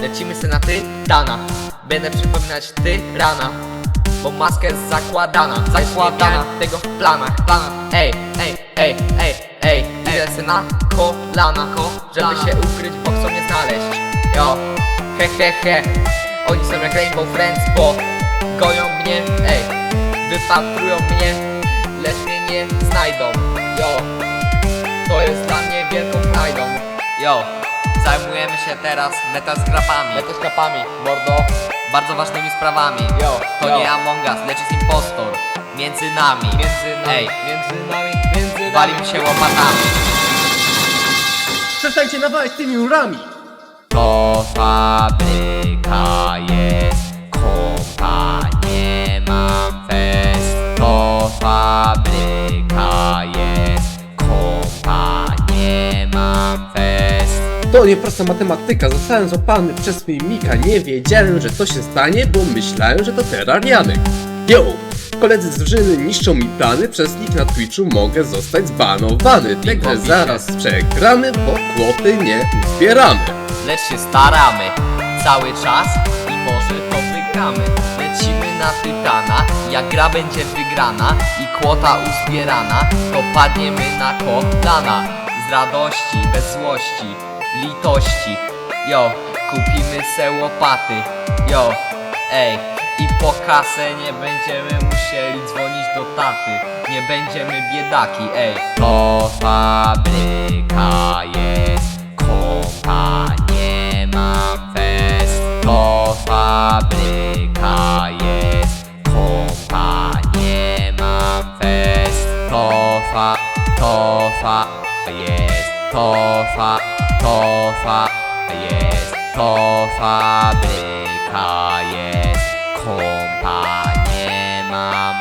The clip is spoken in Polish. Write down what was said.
lecimy se na ty, dana. Będę przypominać ty, rana. Bo jest zakładana. Zakładana tego w planach Planach, ej, ej, ej, ej, ej Idę se na kolana Żeby się ukryć, bo chcą mnie znaleźć. Jo, he he he. Oni są jak Rainbow Friends, bo Gonią mnie, ej Wypatrują mnie. Lecz mnie nie znajdą. Jo, to jest dla mnie wielką frajdą. Jo, zajmujemy się teraz metaskrapami. Metoskrapami, mordo. Bardzo ważnymi sprawami. Jo, To jo. nie Among Us, lecz jest impostor. Między nami. Między nami, Ej, między nami, między nami. Walimy się łopatami. Przestańcie nawalać tymi rurami! To fabryka To nieprosta matematyka, zostałem złapany przez mimika Nie wiedziałem, że to się stanie, bo myślałem, że to terrarianek Yo! Koledzy z drużyny niszczą mi plany, przez nich na Twitchu mogę zostać zbanowany. Także zaraz przegramy, bo kłoty nie uzbieramy. Lecz się staramy. Cały czas? I może to wygramy. Lecimy na Tytana, jak gra będzie wygrana i kłota uzbierana To padniemy na kolana z radości, bez złości, litości. Jo, kupimy se łopaty, jo, ej i po kasę nie będziemy musieli dzwonić do taty. Nie będziemy biedaki, ej. To fabryka jest kompa, nie mam fest To fabryka jest kompa, nie mam fest To fa, to fa jest To fa, to fa jest To fabryka jest. Kompa, nie mam